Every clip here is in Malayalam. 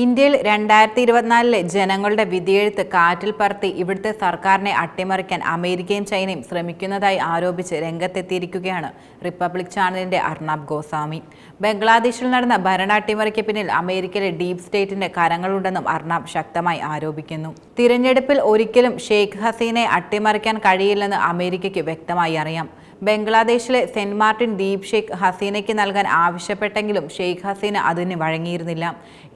ഇന്ത്യയിൽ രണ്ടായിരത്തി ഇരുപത്തിനാലിലെ ജനങ്ങളുടെ വിധിയെഴുത്ത് കാറ്റിൽ പറത്തി ഇവിടുത്തെ സർക്കാരിനെ അട്ടിമറിക്കാൻ അമേരിക്കയും ചൈനയും ശ്രമിക്കുന്നതായി ആരോപിച്ച് രംഗത്തെത്തിയിരിക്കുകയാണ് റിപ്പബ്ലിക് ചാനലിന്റെ അർണാബ് ഗോസ്വാമി. ബംഗ്ലാദേശിൽ നടന്ന ഭരണ അട്ടിമറിക്ക് പിന്നിൽ അമേരിക്കയിലെ ഡീപ് സ്റ്റേറ്റിന്റെ കരങ്ങളുണ്ടെന്നും അർണാബ് ശക്തമായി ആരോപിക്കുന്നു. തിരഞ്ഞെടുപ്പിൽ ഒരിക്കലും ഷെയ്ഖ് ഹസീനെ അട്ടിമറിക്കാൻ കഴിയില്ലെന്ന് അമേരിക്കയ്ക്ക് വ്യക്തമായി അറിയാം. ബംഗ്ലാദേശിലെ സെന്റ് മാർട്ടിൻ ദ്വീപ് ഷെയ്ഖ് ഹസീനയ്ക്ക് നൽകാൻ ആവശ്യപ്പെട്ടെങ്കിലും ഷെയ്ഖ് ഹസീന അതിന് വഴങ്ങിയിരുന്നില്ല.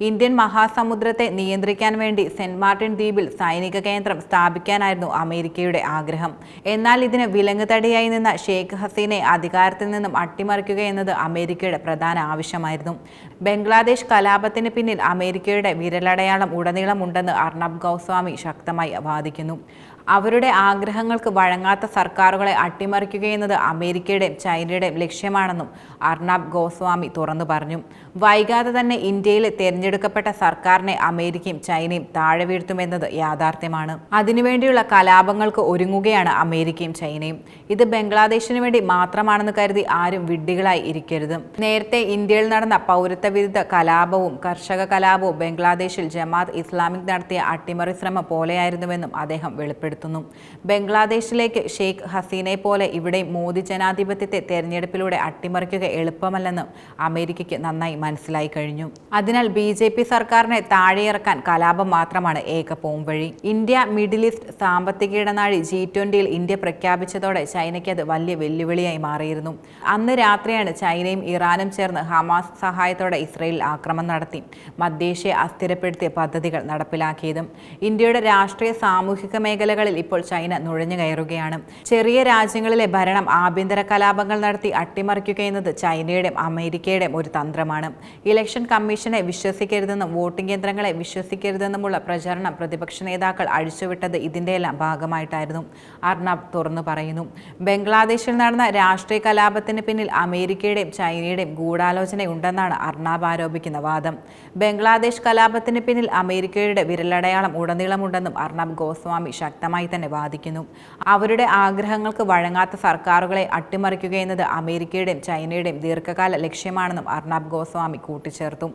ഇന്ത്യൻ മഹാസമുദ്രത്തെ നിയന്ത്രിക്കാൻ വേണ്ടി സെന്റ് മാർട്ടിൻ ദ്വീപിൽ സൈനിക കേന്ദ്രം സ്ഥാപിക്കാനായിരുന്നു അമേരിക്കയുടെ ആഗ്രഹം. എന്നാൽ ഇതിന് വിലങ്ങുതടിയായി നിന്ന ഷെയ്ഖ് ഹസീനെ അധികാരത്തിൽ നിന്നും അട്ടിമറിക്കുക എന്നത് അമേരിക്കയുടെ പ്രധാന ആവശ്യമായിരുന്നു. ബംഗ്ലാദേശ് കലാപത്തിന് പിന്നിൽ അമേരിക്കയുടെ വിരലടയാളം ഉടനീളമുണ്ടെന്ന് അർണബ് ഗോസ്വാമി ശക്തമായി വാദിക്കുന്നു. അവരുടെ ആഗ്രഹങ്ങൾക്ക് വഴങ്ങാത്ത സർക്കാരുകളെ അട്ടിമറിക്കുകയെന്നത് അമേരിക്കയുടെയും ചൈനയുടെയും ലക്ഷ്യമാണെന്നും അർണാബ് ഗോസ്വാമി തുറന്നു പറഞ്ഞു. വൈകാതെ തന്നെ ഇന്ത്യയിലെ തെരഞ്ഞെടുക്കപ്പെട്ട സർക്കാരിനെ അമേരിക്കയും ചൈനയും താഴെ വീഴ്ത്തുമെന്നത് യാഥാർത്ഥ്യമാണ്. അതിനുവേണ്ടിയുള്ള കലാപങ്ങൾക്ക് ഒരുങ്ങുകയാണ് അമേരിക്കയും ചൈനയും. ഇത് ബംഗ്ലാദേശിനു വേണ്ടി മാത്രമാണെന്ന് കരുതി ആരും വിഡ്ഢികളായി ഇരിക്കരുത്. നേരത്തെ ഇന്ത്യയിൽ നടന്ന പൗരത്വ വിരുദ്ധ കലാപവും കർഷക കലാപവും ബംഗ്ലാദേശിൽ ജമാത്ത് ഇസ്ലാമിക് നടത്തിയ അട്ടിമറി ശ്രമം പോലെയായിരുന്നുവെന്നും അദ്ദേഹം വെളിപ്പെടുത്തുന്നു ബംഗ്ലാദേശിലേക്ക് ഷെയ്ഖ് ഹസീനെ പോലെ ഇവിടെ മോദി ജനാധിപത്യത്തെ തെരഞ്ഞെടുപ്പിലൂടെ അട്ടിമറിക്കുക എളുപ്പമല്ലെന്നും അമേരിക്കയ്ക്ക് നന്നായി മനസ്സിലായി കഴിഞ്ഞു. അതിനാൽ ബി ജെ പി സർക്കാരിനെ താഴെയിറക്കാൻ കലാപം മാത്രമാണ് ഏക പോംവഴി ഇന്ത്യ മിഡിൽ ഈസ്റ്റ് സാമ്പത്തിക ഇടനാഴി ജി ട്വന്റിയിൽ ഇന്ത്യ പ്രഖ്യാപിച്ചതോടെ ചൈനയ്ക്ക് അത് വലിയ വെല്ലുവിളിയായി മാറിയിരുന്നു. അന്ന് രാത്രിയാണ് ചൈനയും ഇറാനും ചേർന്ന് ഹമാസ് സഹായത്തോടെ ഇസ്രയേൽ ആക്രമണം നടത്തി മധ്യേഷ്യയെ അസ്ഥിരപ്പെടുത്തിയ പദ്ധതികൾ നടപ്പിലാക്കിയതും. ഇന്ത്യയുടെ രാഷ്ട്രീയ സാമൂഹിക മേഖലകളിൽ ഇപ്പോൾ ചൈന നുഴഞ്ഞു കയറുകയാണ്. ചെറിയ രാജ്യങ്ങളിലെ ഭരണം ആഭ്യന്തര കലാപങ്ങൾ നടത്തി അട്ടിമറിക്കുക എന്നത് ചൈനയുടെയും അമേരിക്കയുടെയും ഒരു തന്ത്രമാണ്. ഇലക്ഷൻ കമ്മീഷനെ വിശ്വസിക്കരുതെന്നും വോട്ടിംഗ് യന്ത്രങ്ങളെ വിശ്വസിക്കരുതെന്നുമുള്ള പ്രചരണം പ്രതിപക്ഷ നേതാക്കൾ അഴിച്ചുവിട്ടത് ഇതിന്റെയെല്ലാം ഭാഗമായിട്ടായിരുന്നു. അർണബ് തുറന്നു പറയുന്നു. ബംഗ്ലാദേശിൽ നടന്ന രാഷ്ട്രീയ കലാപത്തിന് പിന്നിൽ അമേരിക്കയുടെയും ചൈനയുടെയും ഗൂഢാലോചനയുണ്ടെന്നാണ് അർണാബ് ആരോപിക്കുന്ന വാദം. ബംഗ്ലാദേശ് കലാപത്തിന് പിന്നിൽ അമേരിക്കയുടെ വിരലടയാളം ഉടനീളമുണ്ടെന്നും അർണബ് ഗോസ്വാമി ശക്തമായി തന്നെ ബാധിക്കുന്നു അവരുടെ ആഗ്രഹങ്ങൾക്ക് വഴങ്ങാത്ത സർക്കാരുകളെ അട്ടിമറിക്കുക എന്നത് അമേരിക്കയുടെയും ചൈനയുടെയും ദീർഘകാല ലക്ഷ്യമാണെന്നും അർണാബ് ഗോസ്വാമി കൂട്ടിച്ചേർത്തു.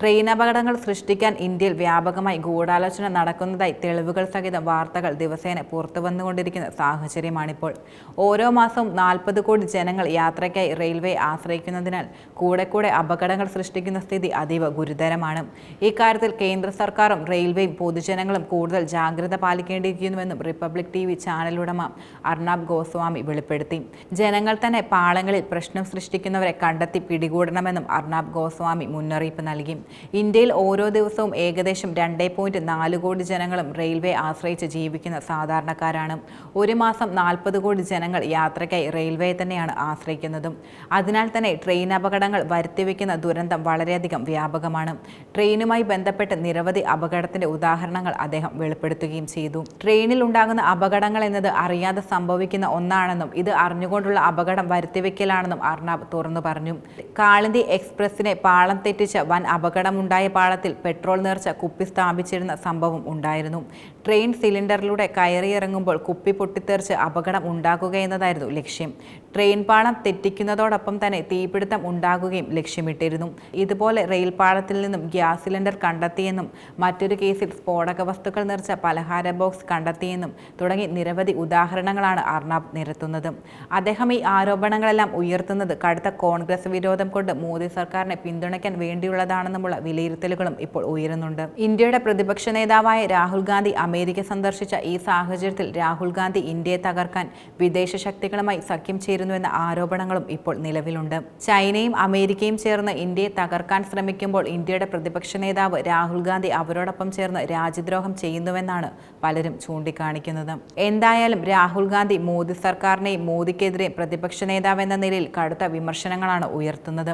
ട്രെയിൻ അപകടങ്ങൾ സൃഷ്ടിക്കാൻ ഇന്ത്യയിൽ വ്യാപകമായി ഗൂഢാലോചന നടക്കുന്നതായി തെളിവുകൾ സഹിതം വാർത്തകൾ ദിവസേന പുറത്തു വന്നുകൊണ്ടിരിക്കുന്ന സാഹചര്യമാണിപ്പോൾ. ഓരോ മാസവും നാൽപ്പത് കോടി ജനങ്ങൾ യാത്രയ്ക്കായി റെയിൽവേ ആശ്രയിക്കുന്നതിനാൽ കൂടെ കൂടെ അപകടങ്ങൾ സൃഷ്ടിക്കുന്ന സ്ഥിതി അതീവ ഗുരുതരമാണ്. ഇക്കാര്യത്തിൽ കേന്ദ്ര സർക്കാരും റെയിൽവേയും പൊതുജനങ്ങളും കൂടുതൽ ജാഗ്രത പാലിക്കേണ്ടിയിരിക്കുന്നുവെന്നും റിപ്പബ്ലിക് ടി വി ചാനലുടമ അർണാബ് ഗോസ്വാമി വെളിപ്പെടുത്തി. ജനങ്ങൾ തന്നെ പാളങ്ങളിൽ പ്രശ്നം സൃഷ്ടിക്കുന്നവരെ കണ്ടെത്തി പിടികൂടണമെന്നും അർണാബ് ഗോസ്വാമി മുന്നറിയിപ്പ് നൽകി. ഇന്ത്യയിൽ ഓരോ ദിവസവും ഏകദേശം രണ്ടേ പോയിന്റ് നാല് കോടി ജനങ്ങളും റെയിൽവേ ആശ്രയിച്ച് ജീവിക്കുന്ന സാധാരണക്കാരാണ്. ഒരു മാസം നാൽപ്പത് കോടി ജനങ്ങൾ യാത്രയ്ക്കായി റെയിൽവേ തന്നെയാണ് ആശ്രയിക്കുന്നതും. അതിനാൽ തന്നെ ട്രെയിൻ അപകടങ്ങൾ വരുത്തിവെക്കുന്ന ദുരന്തം വളരെയധികം വ്യാപകമാണ്. ട്രെയിനുമായി ബന്ധപ്പെട്ട് നിരവധി അപകടത്തിന്റെ ഉദാഹരണങ്ങൾ അദ്ദേഹം വെളിപ്പെടുത്തുകയും ചെയ്തു. ട്രെയിനിൽ ഉണ്ടാകുന്ന അപകടങ്ങൾ എന്നത് അറിയാതെ സംഭവിക്കുന്ന ഒന്നാണെന്നും ഇത് അറിഞ്ഞുകൊണ്ടുള്ള അപകടം വരുത്തിവെക്കലാണെന്നും അർണാബ് തുറന്നു പറഞ്ഞു. കാളിന്തി എക്സ്പ്രസിനെ പാളം തെറ്റിച്ച് വൻ അപകടമുണ്ടായ പാളത്തിൽ പെട്രോൾ നേർച്ച കുപ്പി സ്ഥാപിച്ചിരുന്ന സംഭവം ഉണ്ടായിരുന്നു. ട്രെയിൻ സിലിണ്ടറിലൂടെ കയറിയിറങ്ങുമ്പോൾ കുപ്പി പൊട്ടിത്തെറിച്ച് അപകടം ഉണ്ടാക്കുക എന്നതായിരുന്നു ലക്ഷ്യം. ട്രെയിൻ പാളം തെറ്റിക്കുന്നതോടൊപ്പം തന്നെ തീപിടുത്തം ഉണ്ടാകുകയും ലക്ഷ്യമിട്ടിരുന്നു. ഇതുപോലെ റെയിൽ പാളത്തിൽ നിന്നും ഗ്യാസ് സിലിണ്ടർ കണ്ടെത്തിയെന്നും മറ്റൊരു കേസിൽ സ്ഫോടക വസ്തുക്കൾ നിറച്ച പലഹാര ബോക്സ് കണ്ടെത്തിയെന്നും തുടങ്ങി നിരവധി ഉദാഹരണങ്ങളാണ് അർണാബ് നിരത്തുന്നത്. അദ്ദേഹം ഈ ആരോപണങ്ങളെല്ലാം ഉയർത്തുന്നത് കടുത്ത കോൺഗ്രസ് വിരോധം കൊണ്ട് മോദി സർക്കാരിനെ പിന്തുണയ്ക്കാൻ വേണ്ടിയുള്ളതാണെന്നുമുള്ള വിലയിരുത്തലുകളും ഇപ്പോൾ ഉയരുന്നുണ്ട്. ഇന്ത്യയുടെ പ്രതിപക്ഷ നേതാവായ രാഹുൽ ഗാന്ധി അമേരിക്ക സന്ദർശിച്ച ഈ സാഹചര്യത്തിൽ രാഹുൽ ഗാന്ധി ഇന്ത്യയെ തകർക്കാൻ വിദേശ ശക്തികളുമായി സഖ്യം ചേരുന്നുവെന്ന ആരോപണങ്ങളും ഇപ്പോൾ നിലവിലുണ്ട്. ചൈനയും അമേരിക്കയും ചേർന്ന് ഇന്ത്യയെ തകർക്കാൻ ശ്രമിക്കുമ്പോൾ ഇന്ത്യയുടെ പ്രതിപക്ഷ നേതാവ് രാഹുൽ ഗാന്ധി അവരോടൊപ്പം ചേർന്ന് രാജ്യദ്രോഹം ചെയ്യുന്നുവെന്നാണ് പലരും ചൂണ്ടിക്കാണിക്കുന്നത്. എന്തായാലും രാഹുൽ ഗാന്ധി മോദി സർക്കാരിനെയും മോദിക്കെതിരെ പ്രതിപക്ഷ നേതാവ് എന്ന നിലയിൽ കടുത്ത വിമർശനങ്ങളാണ് ഉയർത്തുന്നത്.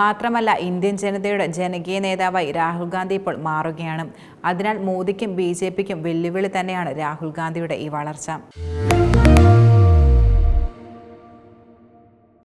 മാത്രമല്ല ഇന്ത്യൻ ജനതയുടെ ജനകീയ നേതാവായി രാഹുൽ ഗാന്ധി ഇപ്പോൾ മാറുകയാണ്. അതിനാൽ മോദിക്കും ബി വെല്ലുവിളി തന്നെയാണ് രാഹുൽ ഗാന്ധിയുടെ ഈ വളർച്ച.